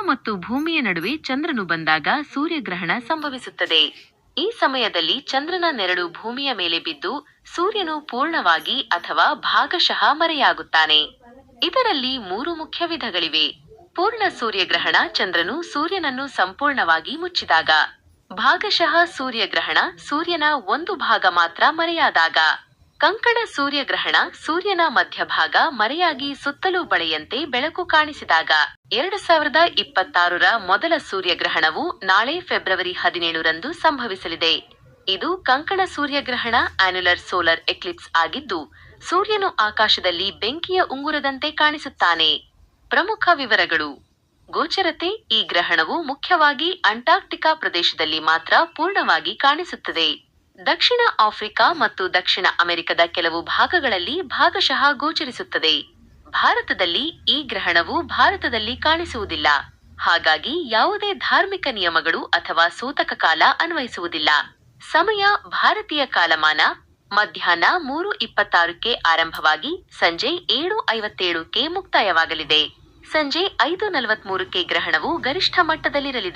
ಮತ್ತು ಭೂಮಿಯ ನಡುವೆ ಚಂದ್ರನು ಬಂದಾಗ ಸೂರ್ಯಗ್ರಹಣ ಸಂಭವಿಸುತ್ತದೆ. ಈ ಸಮಯದಲ್ಲಿ ಚಂದ್ರನ ನೆರಳು ಭೂಮಿಯ ಮೇಲೆ ಬಿದ್ದು ಸೂರ್ಯನು ಪೂರ್ಣವಾಗಿ ಅಥವಾ ಭಾಗಶಃ ಮರೆಯಾಗುತ್ತಾನೆ. ಇದರಲ್ಲಿ ಮೂರು ಮುಖ್ಯ ವಿಧಗಳಿವೆ. ಪೂರ್ಣ ಸೂರ್ಯಗ್ರಹಣ ಚಂದ್ರನು ಸೂರ್ಯನನ್ನು ಸಂಪೂರ್ಣವಾಗಿ ಮುಚ್ಚಿದಾಗ. ಭಾಗಶಃ ಸೂರ್ಯಗ್ರಹಣ ಸೂರ್ಯನ ಒಂದು ಭಾಗ ಮಾತ್ರ ಮರೆಯಾದಾಗ. ಕಂಕಣ ಸೂರ್ಯಗ್ರಹಣ ಸೂರ್ಯನ ಮಧ್ಯಭಾಗ ಮರೆಯಾಗಿ ಸುತ್ತಲೂ ಬಳೆಯಂತೆ ಬೆಳಕು ಕಾಣಿಸಿದಾಗ ಎರಡು ಸಾವಿರದ ಇಪ್ಪತ್ತಾರರ ಮೊದಲ ಸೂರ್ಯಗ್ರಹಣವು ನಾಳೆ ಫೆಬ್ರವರಿ ಹದಿನೇಳರಂದು ಸಂಭವಿಸಲಿದೆ. ಇದು ಕಂಕಣ ಸೂರ್ಯಗ್ರಹಣ ಆನ್ಯುಲರ್ ಸೋಲರ್ ಎಕ್ಲಿಪ್ಸ್ ಆಗಿದ್ದು, ಸೂರ್ಯನು ಆಕಾಶದಲ್ಲಿ ಬೆಂಕಿಯ ಉಂಗುರದಂತೆ ಕಾಣಿಸುತ್ತಾನೆ. ಪ್ರಮುಖ ವಿವರಗಳು. ಗೋಚರತೆ ಈ ಗ್ರಹಣವು ಮುಖ್ಯವಾಗಿ ಅಂಟಾರ್ಕ್ಟಿಕಾ ಪ್ರದೇಶದಲ್ಲಿ ಮಾತ್ರ ಪೂರ್ಣವಾಗಿ ಕಾಣಿಸುತ್ತದೆ. ದಕ್ಷಿಣ ಆಫ್ರಿಕಾ ಮತ್ತು ದಕ್ಷಿಣ ಅಮೆರಿಕದ ಕೆಲವು ಭಾಗಗಳಲ್ಲಿ ಭಾಗಶಃ ಗೋಚರಿಸುತ್ತದೆ. ಭಾರತದಲ್ಲಿ ಈ ಗ್ರಹಣವು ಭಾರತದಲ್ಲಿ ಕಾಣಿಸುವುದಿಲ್ಲ. ಹಾಗಾಗಿ ಯಾವುದೇ ಧಾರ್ಮಿಕ ನಿಯಮಗಳು ಅಥವಾ ಸೂತಕ ಕಾಲ ಅನ್ವಯಿಸುವುದಿಲ್ಲ. ಸಮಯ ಭಾರತೀಯ ಕಾಲಮಾನ ಮಧ್ಯಾಹ್ನ ಮೂರು ಇಪ್ಪತ್ತಾರಕ್ಕೆ ಆರಂಭವಾಗಿ ಸಂಜೆ ಏಳು ಐವತ್ತೇಳಕ್ಕೆ ಮುಕ್ತಾಯವಾಗಲಿದೆ. ಸಂಜೆ ಐದು ನಲವತ್ಮೂರಕ್ಕೆ ಗ್ರಹಣವು ಗರಿಷ್ಠ ಮಟ್ಟದಲ್ಲಿರಲಿದೆ.